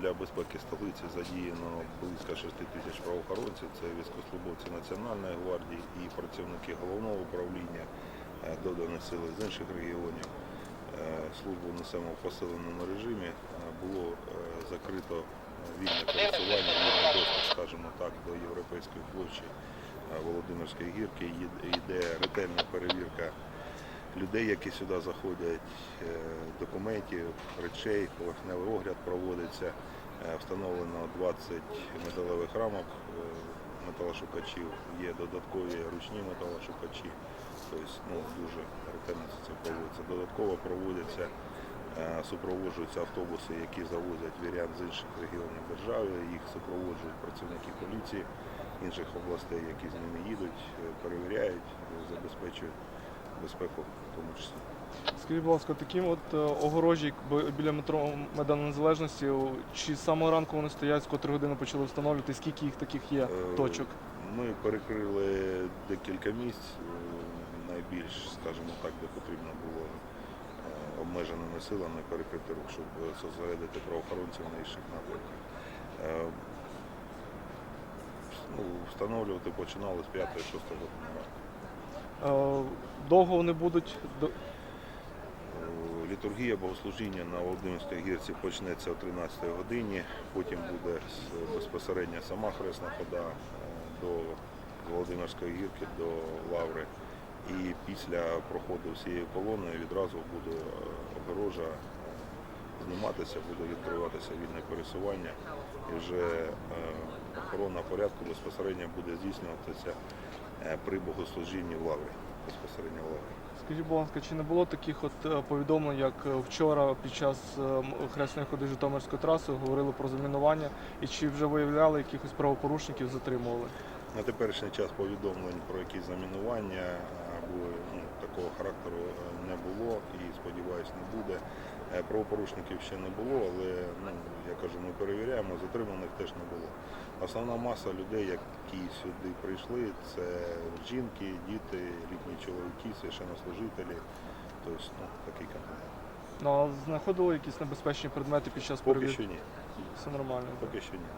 Для безпеки столиці задіяно близько 6 тисяч правоохоронців. Це військовослужбовці Національної гвардії і працівники головного управління, е, додані сили з інших регіонів. Е, Службу несемо в посиленому режимі. Е, Було закрито вільне користування, вільний доступ, скажімо так, до Європейської площі Володимирської гірки. Йде ретельна перевірка людей, які сюди заходять, е, документів, речей, поверхневий огляд проводиться. Е, Встановлено 20 металевих рамок е, металошукачів, є додаткові ручні металошукачі, тобто ну, дуже ретельно це проводиться. Додатково проводяться, супроводжуються автобуси, які завозять вірян з інших регіонів держави, їх супроводжують працівники поліції інших областей, які з ними їдуть, перевіряють, забезпечують безпеку в тому числі. Скажіть, будь ласка, такі от е, огорожі біля метро Майдану Незалежності, чи з самого ранку вони стоять, з котрої години почали встановлювати, скільки їх таких є Е, точок? Ми перекрили декілька місць, е, найбільш, скажімо так, де потрібно було обмеженими силами перекрити рух, щоб зосередити правоохоронців на інших напрямках. Ну, встановлювати починали з 5-6 години ранку. Е, Довго вони будуть Літургія богослужіння на Володимирській гірці почнеться о 13 годині, потім буде безпосередньо сама хресна хода е, до Володимирської гірки, до Лаври. І після проходу всієї колони відразу буде е, огорожа зніматися, буде відкриватися вільне пересування і вже охорона порядку безпосередньо буде здійснюватися при богослужінні в Лаврі, безпосередньо в Лаврі. Скажіть, будь ласка, чи не було таких от е, повідомлень, як е, вчора під час е, хресної ходи Житомирської траси говорили про замінування, і чи вже виявляли якихось правопорушників, затримували? На теперішній час повідомлень про якісь замінування ну, такого характеру е, не було і сподіваюсь не буде. Е, Правопорушників ще не було, але ну, я кажу, ми перевіряємо, затриманих теж не було. Основна маса людей, які сюди прийшли, це жінки, діти, літні чоловіки, священнослужителі. Тобто ну, такий компонент. Ну а знаходили якісь небезпечні предмети під час Поки перевірки? що ні. Все нормально. Поки що ні.